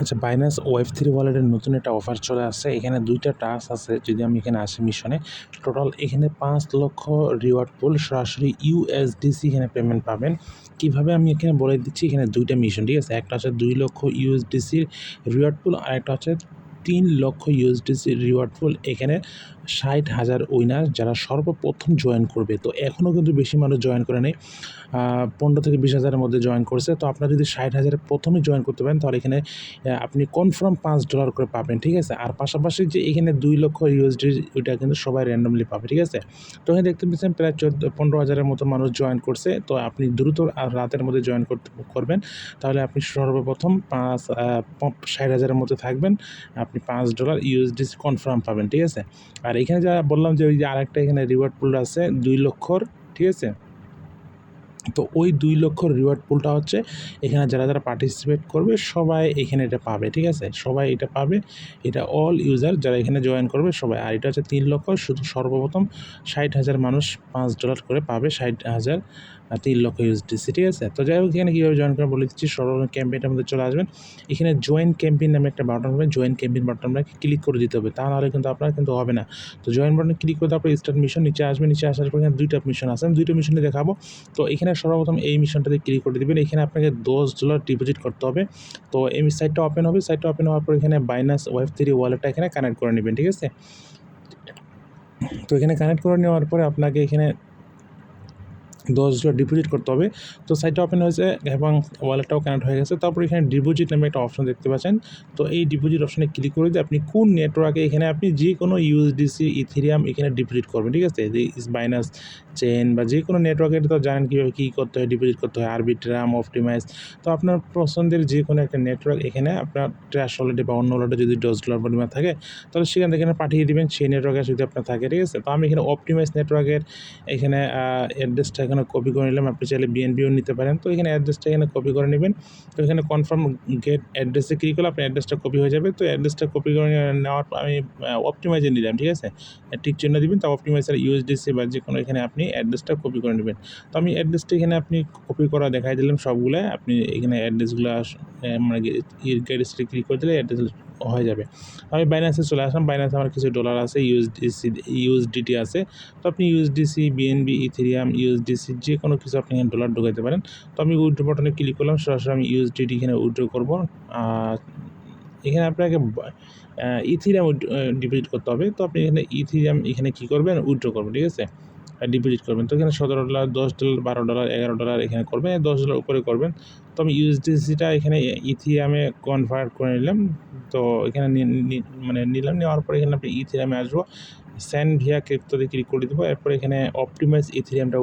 আচ্ছা Binance web three ওয়ালেটের নতুন একটা অফার চলে আসছে। এখানে দুইটা টাস্ক আছে যদি আমি এখানে আসি মিশনে টোটাল এখানে পাঁচ লক্ষ রিওয়ার্ড পুল সরাসরি ইউএসডিসি এখানে পেমেন্ট পাবেন। কীভাবে আমি এখানে বলে দিচ্ছি? এখানে দুইটা মিশন ঠিক আছে? একটা হচ্ছে দুই লক্ষ ইউএসডিসির রিওয়ার্ড পুল আর একটা হচ্ছে তিন লক্ষ ইউএসডিসি রিওয়ার্ড পুল এখানে ষাট হাজার উইনার যারা সর্বপ্রথম জয়েন করবে। তো এখনও কিন্তু বেশি মানুষ জয়েন করে নেই। পনেরো থেকে বিশ হাজারের মধ্যে জয়েন করছে। তো আপনারা যদি ষাট হাজারের প্রথমে জয়েন করতে পারেন, তাহলে এখানে আপনি কনফার্ম পাঁচ ডলার করে পাবেন, ঠিক আছে? আর পাশাপাশি যে এখানে দুই লক্ষ ইউএসডি, ওইটা কিন্তু সবাই র্যান্ডমলি পাবে, ঠিক আছে? তো এখানে দেখতে পাচ্ছেন, প্রায় চোদ্দ, পনেরো হাজারের মতো মানুষ জয়েন করছে। তো আপনি দ্রুত আর রাতের মধ্যে জয়েন করতে, করবেন। তাহলে আপনি সর্বপ্রথম পাঁচ ষাট হাজারের মধ্যে থাকবেন। আপনি পাঁচ ডলার ইউএসডিসি কনফার্ম পাবেন, ঠিক আছে? আর এখানে যা বললাম যে ওই যে আরেকটা এখানে রিওয়ার্ড পুল আছে, দুই লক্ষর, ঠিক আছে? তো ওই দুই লক্ষ রিওয়ার্ড পুলটা হচ্ছে এখানে যারা যারা পার্টিসিপেট করবে, সবাই এখানে এটা পাবে, ঠিক আছে? সবাই এটা পাবে, এটা অল ইউজার যারা এখানে জয়েন করবে, সবাই। আর এটা হচ্ছে তিন লক্ষ, শুধু সর্বপ্রথম ষাট হাজার মানুষ পাঁচ ডলার করে পাবে, ষাট হাজার আর তিন লক্ষ ইউএসডিসি ঠিক আছে। তো যাই হোক, এখানে কীভাবে জয়েন করে বলে দিচ্ছি। সর্বপ্রথম ক্যাম্পেইনের মধ্যে চলে আসবেন। এখানে জয়েন ক্যাম্পেইন নামে একটা বাটন হবে। জয়েন ক্যাম্পেইন বাটন আপনাকে ক্লিক করে দিতে হবে। তা নাহলে কিন্তু আপনার কিন্তু হবে না। তো জয়েন বাটনে ক্লিক করে তারপরে স্টার্ট মিশন নিচে আসবে নিচে আসার পর এখানে দুইটা মিশন আছে। দুইটা মিশনে দেখাবো। তো এখানে সর্বপ্রথম এই মিশনটাতে ক্লিক করে দেবেন। এখানে আপনাকে দশ ডলার ডিপোজিট করতে হবে। তো এই সাইটটা ওপেন হবে। সাইটটা ওপেন হওয়ার পর এখানে বাইনাস ওয়েব থ্রি ওয়ালেটটা এখানে কানেক্ট করে নেবেন, ঠিক আছে? তো এখানে কানেক্ট করে নেওয়ার পরে আপনাকে এখানে দশ ডলার ডিপোজিট করতে হবে। তো সাইটটা ওপেন হয়েছে, এবং ওয়ালেটটাও কানেক্ট হয়ে গেছে। তারপর এখানে ডিপোজিট নামে একটা অপশন দেখতে পাচ্ছেন। তো এই ডিপোজিট অপশনে ক্লিক করে দিয়ে আপনি কোন নেটওয়ার্কে এখানে আপনি যে কোনো ইউএসডিসি ইথেরিয়াম এখানে ডিপোজিট করবেন, ঠিক আছে? বাইনাস চেন বা যে কোনো নেটওয়ার্কে তো জানেন কীভাবে কী করতে হয় ডিপোজিট করতে হয় আরবিট্রাম অপটিমাইজ তো আপনার পছন্দের যে কোনো একটা নেটওয়ার্ক এখানে আপনার ট্র্যাশ ওয়ালেটে বা অন্য ওয়ালেটে যদি ডলার পরিমাণ থাকে, তাহলে সেখান থেকে পাঠিয়ে দিবেন, সেই নেটওয়ার্কে যদি আপনার থাকে, ঠিক আছে? তো আমি এখানে অপটিমাইজ নেটওয়ার্কের এখানে অ্যাড্রেসটা এখানে কপি করে নিলাম। আপনি চাইলে বিএনপিও নিতে পারেন। তো এখানে অ্যাড্রেসটা এখানে কপি করে নেবেন। তো এখানে কনফার্ম গেট অ্যাড্রেসে ক্লিক করলে আপনার অ্যাড্রেসটা কপি হয়ে যাবে। তো অ্যাড্রেসটা কপি করে নেওয়ার পর আমি অপটিমাইজে নিলাম, ঠিক আছে? ঠিক চিহ্ন দিবেন তো অপটিমাইজার ইউএসডিসি বা যে কোনো এখানে আপনি অ্যাড্রেসটা কপি করে নেবেন। তো আমি অ্যাড্রেসটা এখানে আপনি কপি করা দেখাই দিলাম সবগুলো। আপনি এখানে অ্যাড্রেসগুলো মানে অ্যাড্রেসটা ক্লিক করে দিলে অ্যাড্রেস হয়ে যাবে। আমি বাইন্যান্সে চলে আসলাম। বাইন্যান্সে আমার কিছু ডলার আছে ইউএসডিসি ইউএসডিটি আছে। তো আপনি ইউএসডিসি বিএনবি ইথেরিয়াম ইউএসডিসি যে কোনো কিছু আপনি এখানে ডলার ঢোকাতে পারেন। তো আমি উইথড্র বাটনে ক্লিক করলাম, সরাসরি আমি ইউএসডিটি এখানে উইথড্র করব। এখানে আপনাকে ইথিরিয়াম ডিপোজিট করতে হবে। তো আপনি এখানে ইথিরিয়াম এখানে কী করবেন? উইথড্র করবেন, ঠিক আছে? ডিপোজিট করবেন। তো এখানে সতেরো ডলার দশ ডলার বারো ডলার এগারো ডলার এখানে করবেন, দশ ডলার উপরে করবেন। তো আমি ইউএসডিসিটা এখানে ইথিরিয়ামে কনভার্ট করে নিলাম। তো এখানে মানে নিলাম। নেওয়ার পরে এখানে আপনি ইথিরিয়ামে আসব। স্যান ভিয়া ক্রিপ্টোতে ক্লিক করে দেবো। এরপর এখানে অপটিমাইজ ইথিরিয়ামটা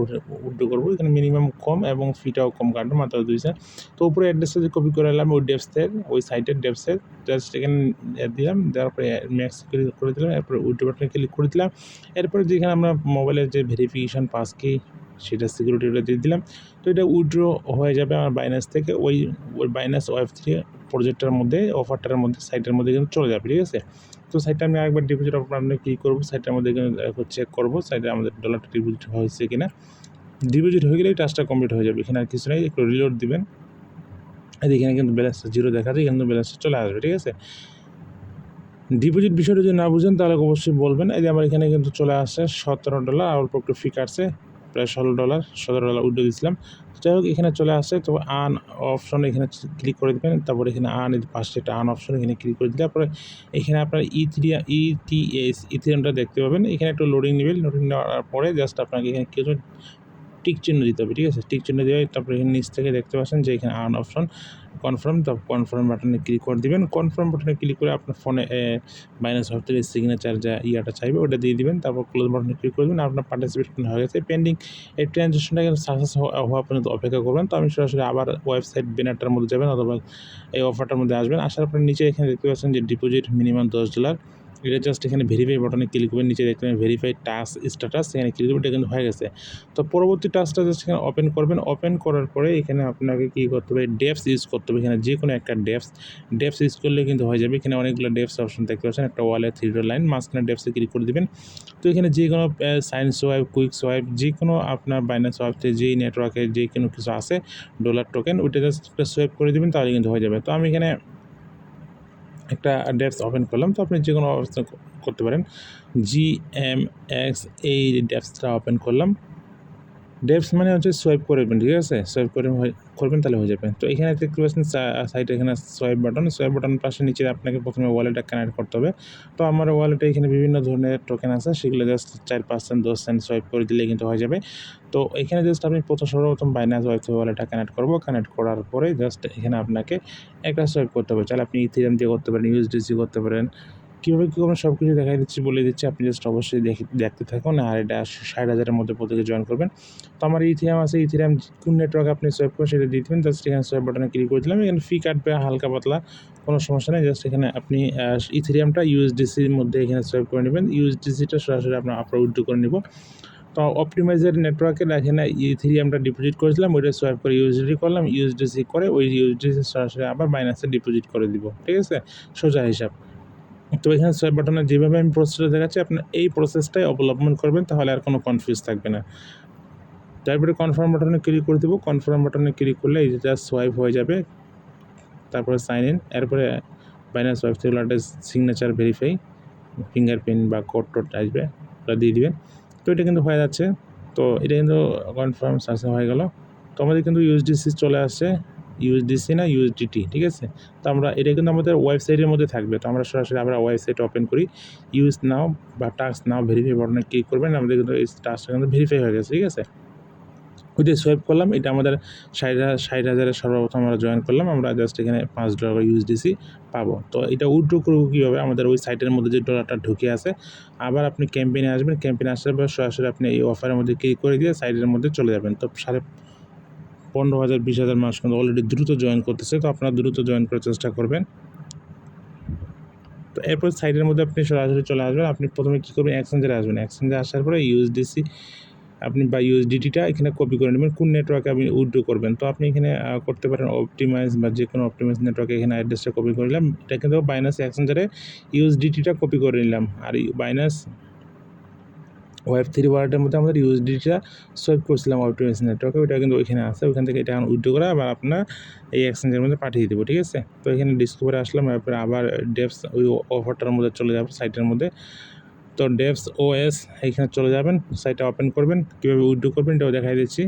উল্টো করব। এখানে মিনিমাম কম এবং ফিটাও কম কাটবে মাত্র দুই সেন্ট তো উপরে অ্যাড্রেসটা যে কপি করে নিলাম ওই ডেপসের ওই সাইটের ডেপসের জাস্ট এখানে দিলাম, দেওয়ার পরে ম্যাক্স ক্লিক করে দিলাম, এরপরে উল্টো বাটনে ক্লিক করে দিলাম। এরপরে যেখানে আমরা মোবাইলের যে ভেরিফিকেশান পাস কি, সেটা সিকিউরিটিটা দিয়ে দিলাম। তো এটা উইড্রো হয়ে যাবে আমার বাইনাস থেকে, ওই ওই বাইনাস ওয়েব থ্রি প্রজেক্টটার মধ্যে অফারটার মধ্যে সাইটের মধ্যে কিন্তু চলে যাবে, ঠিক আছে? তো সাইটটা আমি আরেকবার ডিপোজিট আপনার ক্লিক করব সাইটটার মধ্যে চেক করব সাইটে আমাদের ডলারটা ডিপোজিট হয়েছে কিনা। ডিপোজিট হয়ে গেলেই টাস্কটা কমপ্লিট হয়ে যাবে, এখানে আর কিছু নেই, একটু রিলোড দিবেন। এখানে কিন্তু ব্যালেন্সটা জিরো দেখা যায় এখানে ব্যালেন্সটা চলে আসবে, ঠিক আছে? ডিপোজিট বিষয়টা যদি না বুঝেন, তাহলে অবশ্যই বলবেন। এই যে আমার এখানে কিন্তু চলে আসছে, সতেরো ডলার আর অল্প একটু ফি কাটছে প্রায় ষোলো ডলার, সতেরো ডলার উঠে দিয়েছিলাম। যাই হোক, এখানে চলে আসে, তো আন অপশন এখানে ক্লিক করে দেবেন, তারপরে এখানে আন পাশে একটা আন অপশন এখানে ক্লিক করে দিলে তারপরে এখানে আপনার ই থ্রি ইটিএস ইথিরিয়ামটা দেখতে পাবেন। এখানে একটু লোডিং নেবেন লোডিং নেওয়ার পরে জাস্ট আপনাকে এখানে কিছু টিক চিহ্ন দিতে হবে, ঠিক আছে? টিক চিহ্ন দিয়ে তারপরে এখানে নিচ থেকে দেখতে পাচ্ছেন যে এখানে আন অপশন। কনফার্ম তো কনফার্ম বাটনে ক্লিক করে দেবেন। কনফার্ম বাটনে ক্লিক করে আপনার ফোনে মাইনাস থেকে সিগনেচার যা ইয়াটা চাইবে, ওটা দিয়ে দিবেন। তারপর ক্লোজ বাটনে ক্লিক করে দেবেন। আপনার পার্টিসিপেশন হয়ে গেছে। পেন্ডিং এই ট্রানজ্যাকশনটা কিন্তু সাকসেস হওয়া পর্যন্ত অপেক্ষা করবেন। তো আমি সরাসরি আবার ওয়েবসাইট ব্যানারটার মধ্যে যাবেন অথবা এই অফারটার মধ্যে আসবেন। আসার পরে নিচে এখানে দেখতে পাচ্ছেন যে ডিপোজিট মিনিমাম দশ ডলার এটা জাস্ট এখানে ভেরিফাই বাটনে ক্লিক করবেন, নিচে দেখতে পাবেন ভেরিফাই টাস্ক স্ট্যাটাস এখানে ক্লিক করবেন, এটা কিন্তু হয়ে গেছে। তো পরবর্তী টাস্কটা জাস্ট এখানে ওপেন করবেন ওপেন করার পরে এখানে আপনাকে কী করতে হবে ডেপস ইউজ করতে হবে। এখানে যে কোনো একটা ডেপস ডেপস ইউজ করলে কিন্তু হয়ে যাবে। এখানে অনেকগুলো ডেপস অপশন দেখতে পাচ্ছেন, একটা ওয়ালে থ্রি লাইন মাঝখানে ডেপসে ক্লিক করে দিবেন। তো এখানে যে কোনো সায়েন্স সোয়াইপ কুইক সোয়াইপ যে কোনো আপনার বাইনান্স সোয়াইপতে যেই নেটওয়ার্কে যে কোনো কিছু আছে ডলার টোকেন ওইটা জাস্ট সোয়াইপ করে দেবেন, তাহলে কিন্তু হয়ে যাবে। তো আমি এখানে একটা ড্যাটস ওপেন করলাম। তো আপনি যে কোনো অবস্থা করতে পারেন। জি এম এক্স এই ড্যাটসটা ওপেন করলাম। ডেপস মানে হচ্ছে সোয়াইপ করবেন ঠিক আছে? সোয়াইপ করে করবেন তাহলে হয়ে যাবে। তো এখানে দেখতে পাচ্ছেন সাইডে এখানে সোয়াইপ বাটন সোয়াইপ বাটন পাশে নিচে আপনাকে প্রথমে ওয়ালেটটা কানেক্ট করতে হবে। তো আমার ওয়ালেটে এখানে বিভিন্ন ধরনের টোকেন আছে, সেগুলো জাস্ট চার পার্সেন্ট দশ সেন্ট সোয়াইপ করে দিলে কিন্তু হয়ে যাবে। তো এখানে জাস্ট আমি প্রথম সর্বপ্রথম বাইনাস ওয়াইফ ওয়ালেটটা কানেক্ট করব। কানেক্ট করার পরে জাস্ট এখানে আপনাকে একটা সোয়াইপ করতে হবে। চাইলে আপনি ইথিরিয়াম দিয়ে করতে পারেন ইউএসডিসি করতে পারেন। কীভাবে কী করবেন সব কিছু দেখাই দিচ্ছি, বলে দিচ্ছি। আপনি জাস্ট অবশ্যই দেখে, দেখতে থাকুন আর এটা ষাট হাজারের মধ্যে প্রত্যেকে জয়েন করবেন। তো আমার ইথিরাম আছে ইথিরাম কোন নেটওয়ার্ক আপনি সোয়াইপ করেন সেটা দিয়ে দেবেন। জাস্ট এখানে সোয়াইপ বাটনে ক্লিক করে দিলাম। এখানে ফি কাটবে হালকা পাতলা, কোনো সমস্যা নেই। জাস্ট এখানে আপনি ইথিরিয়ামটা ইউএসডিসির মধ্যে এখানে সোয়াইপ করে নেবেন। ইউএসডিসিটা সরাসরি আপনার উইথড্র করে নেব। তো অপটিমাইজার নেটওয়ার্কের এখানে ইথিরিয়ামটা ডিপোজিট করেছিলাম, ওইটা সোয়াইপ করে ইউএসডি করলাম। ইউএসডিসি করে, ওই ইউএসডিসি সরাসরি আবার মাইনাসে ডিপোজিট করে দিব। ঠিক আছে? সোজা হিসাব। তো এখানে সোয়াইপ বাটনে যেভাবে আমি প্রসেসটা দেখাচ্ছি আপনার এই প্রসেসটাই অবলম্বন করবেন, তাহলে আর কোনো কনফিউজ থাকবে না। তারপরে কনফার্ম বাটনে ক্লিক করে দেবো কনফার্ম বাটনে ক্লিক করলে এই জাস্ট সোয়াইপ হয়ে যাবে। তারপরে সাইন ইন এরপরে বাইনাস ওয়েব থেকে একটা সিগনেচার ভেরিফাই ফিঙ্গারপ্রিন্ট বা কোড টোড আসবে, ওটা দিয়ে দিবেন। তো এটা কিন্তু হয়ে যাচ্ছে। তো এটা কিন্তু কনফার্ম সাকসেস হয়ে গেল। তো আমাদের কিন্তু ইউএসডিসি চলে আসছে। ইউএসডিসি না ইউএসডিটি ঠিক আছে? তো আমরা, এটা কিন্তু আমাদের ওয়েবসাইটের মধ্যে থাকবে। তো আমরা সরাসরি আমরা ওয়েবসাইট ওপেন করি ইউজ নাও বা টাস্ক নাও ভেরিফাই বাটনে ক্লিক করবেন, আমাদের কিন্তু এই টাস্কটা কিন্তু ভেরিফাই হয়ে গেছে, ঠিক আছে? ওই যে সোয়াইপ করলাম, এটা আমাদের ষাট ষাট হাজারের সর্বপ্রথম আমরা জয়েন করলাম, আমরা জাস্ট এখানে পাঁচ ডলার ইউএসডিসি পাবো। তো এটা উইড্রো করব কীভাবে? আমাদের ওই সাইটের মধ্যে যে ডলারটা ঢুকে আছে, আবার আপনি ক্যাম্পেইনে আসবেন ক্যাম্পেইনে আসার পর সরাসরি আপনি এই অফারের মধ্যে ক্লিক করে দিয়ে সাইটের মধ্যে চলে যাবেন। তো সাড়ে পনেরো হাজার, বিশ হাজার মানুষ কিন্তু অলরেডি দ্রুত জয়েন করতেছে, তো আপনারা দ্রুত জয়েন করার চেষ্টা করবেন। তো এরপর সাইটের মধ্যে আপনি সরাসরি চলে আসবেন, আপনি প্রথমে কী করবেন এক্সচেঞ্জে আসবেন। এক্সচেঞ্জে আসার পরে ইউএসডিসি আপনি বা ইউএসডিটিটা এখানে কপি করে নেবেন। কোন নেটওয়ার্কে আপনি উইড্রো করবেন? তো আপনি এখানে করতে পারেন অপটিমাইজ বা যে কোনো অপটিমাইজ নেটওয়ার্কে এখানে অ্যাড্রেসটা কপি করে নিলাম। এটা কিন্তু বাইনাস এক্সচেঞ্জারে ইউএসডিটিটা কপি করে নিলাম। আর বাইনাস ওয়েব থ্রি ওয়ালেটের মধ্যে আমাদের ইউএসডিটা সোয়েপ করছিলাম অপটিমাইজ নেটওয়ার্কে ওইটা কিন্তু ওইখানে আছে। ওইখান থেকে এটা এখন উইড্রো করে আবার আপনার এই এক্সচেঞ্জের মধ্যে পাঠিয়ে দেবো, ঠিক আছে? তো এখানে ডিসকভারে আসলাম, এরপরে আবার ডেপস ওই অফারটার মধ্যে চলে যাব সাইটের মধ্যে। তো ডেভস ওএস এখানে চলে যাবেন সাইটটা ওপেন করবেন, কীভাবে উইড্রো করবেন এটাও দেখাই দিচ্ছি।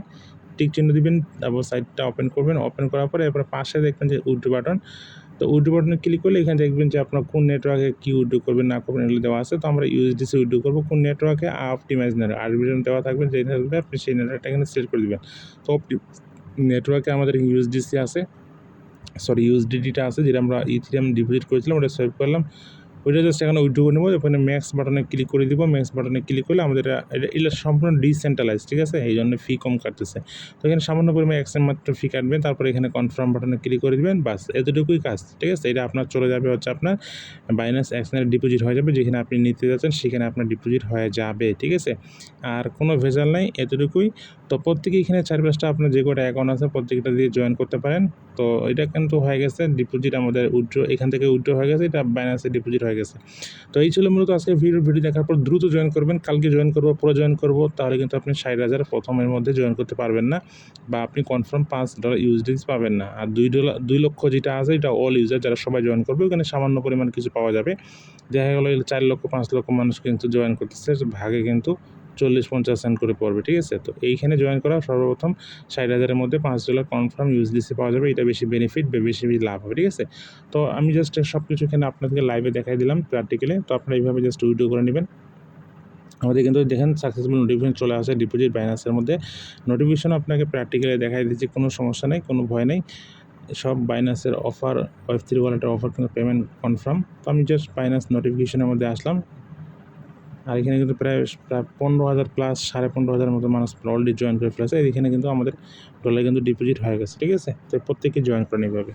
টিক চিহ্ন দিবেন, তারপর সাইটটা ওপেন করবেন ওপেন করার পরে এরপর পাশে দেখবেন যে উইড্রো বাটন তো উইড্রো বাটনে ক্লিক করলে এখানে দেখবেন যে আপনার কোন নেটওয়ার্কে কী উইড্রো করবেন, না করবেন এগুলো দেওয়া আছে। তো আমরা ইউএসডিসি উইড্রো করব কোন নেটওয়ার্কে অপটিমাইজ নেটওয়ার্ক আরবিজন দেওয়া থাকবে যে থাকবে আপনি সেই নেটওয়ার্কটা এখানে সিলেক্ট করে দেবেন। তো নেটওয়ার্কে আমাদের ইউএসডিসি আছে সরি ইউএসডিডিটা আছে যেটা আমরা ইথিরিয়াম ডিপোজিট করেছিলাম, ওটা সেভ করলাম। ওইটা জাস্ট এখানে উইড্রো করে নেব, ওখানে ম্যাক্স বাটনে ক্লিক করে দিব ম্যাক্স বাটনে ক্লিক করলে আমাদের এটা, এটা- সম্পূর্ণ ডিসেন্ট্রালাইজ ঠিক আছে? এই জন্য ফি কম কাটতেছে। তো এখানে সামান্য পরিমাণে এক্সের মাত্র ফি কাটবেন, তারপরে এখানে কনফার্ম বাটনে ক্লিক করে দিবেন, বাস, এতটুকুই কাজ, ঠিক আছে? এটা আপনার চলে যাবে হচ্ছে আপনার বাইনাস এক্সের ডিপোজিট হয়ে যাবে, যেখানে আপনি নিতে যাচ্ছেন, সেখানে আপনার ডিপোজিট হয়ে যাবে, ঠিক আছে? আর কোনো ভেজাল নাই, এতটুকুই। তো প্রত্যেকে এখানে চার পাঁচটা আপনার যে কটা অ্যাকাউন্ট আছে, প্রত্যেকটা দিয়ে জয়েন করতে পারেন। তো এটা কিন্তু হয়ে গেছে ডিপোজিট আমাদের উইড্রো এখান থেকে উইড্রো হয়ে গেছে, এটা বাইনাসে ডিপোজিট হয়ে গেছে। তো এই ছিল মূলত আজকে ভিডিও। ভিডিও দেখার পর দ্রুত জয়েন করবেন। কালকে জয়েন করব, পরে জয়েন করব, তাহলে কিন্তু আপনি ষাট হাজার প্রথমের মধ্যে জয়েন করতে পারবেন না বা আপনি কনফার্ম পাঁচ ডলার ইউজডিস পাবেন না। আর দুই ডলার দুই লক্ষ যেটা আছে, এটা অল ইউজার যারা সবাই জয়েন করবে, ওখানে সামান্য পরিমাণ কিছু পাওয়া যাবে। দেখা গেলো, চার লক্ষ, পাঁচ লক্ষ মানুষ কিন্তু জয়েন করতেছে। ভাগে কিন্তু চল্লিশ পঞ্চাশ সেন্ট করে পড়বে, ঠিক আছে? তো এইখানে জয়েন করা সর্বপ্রথম ষাট হাজারের মধ্যে পাঁচ ডলার কনফার্ম ইউজডিসি পাওয়া যাবে, এটা বেশি বেনিফিট বা, বেশি বেশি লাভ হবে, ঠিক আছে? তো আমি জাস্ট সব কিছু এখানে আপনাদেরকে লাইভে দেখাই দিলাম প্র্যাকটিক্যালি তো আপনারা এইভাবে জাস্ট উইডিও করে নেবেন। আমাদের কিন্তু দেখেন সাকসেসফুল নোটিফিকেশন চলে আসে ডিপোজিট বাইনান্সের মধ্যে। নোটিফিকেশন আপনাকে প্র্যাকটিক্যালি দেখাই দিচ্ছি, কোনো সমস্যা নেই, কোনো ভয় নেই। সব বাইনান্সের অফার ওয়েব থ্রি ওয়ালেটের অফার কিন্তু পেমেন্ট কনফার্ম তো আমি জাস্ট বাইনান্স নোটিফিকেশনের মধ্যে আসলাম। আর এখানে কিন্তু প্রায় প্রায় পনেরো হাজার প্লাস সাড়ে পনেরো হাজার মতো মানুষ অলরেডি জয়েন করে ফেলেছে। এখানে কিন্তু আমাদের ডলার কিন্তু ডিপোজিট হয়ে গেছে, ঠিক আছে? তো প্রত্যেকে জয়েন করে এইভাবে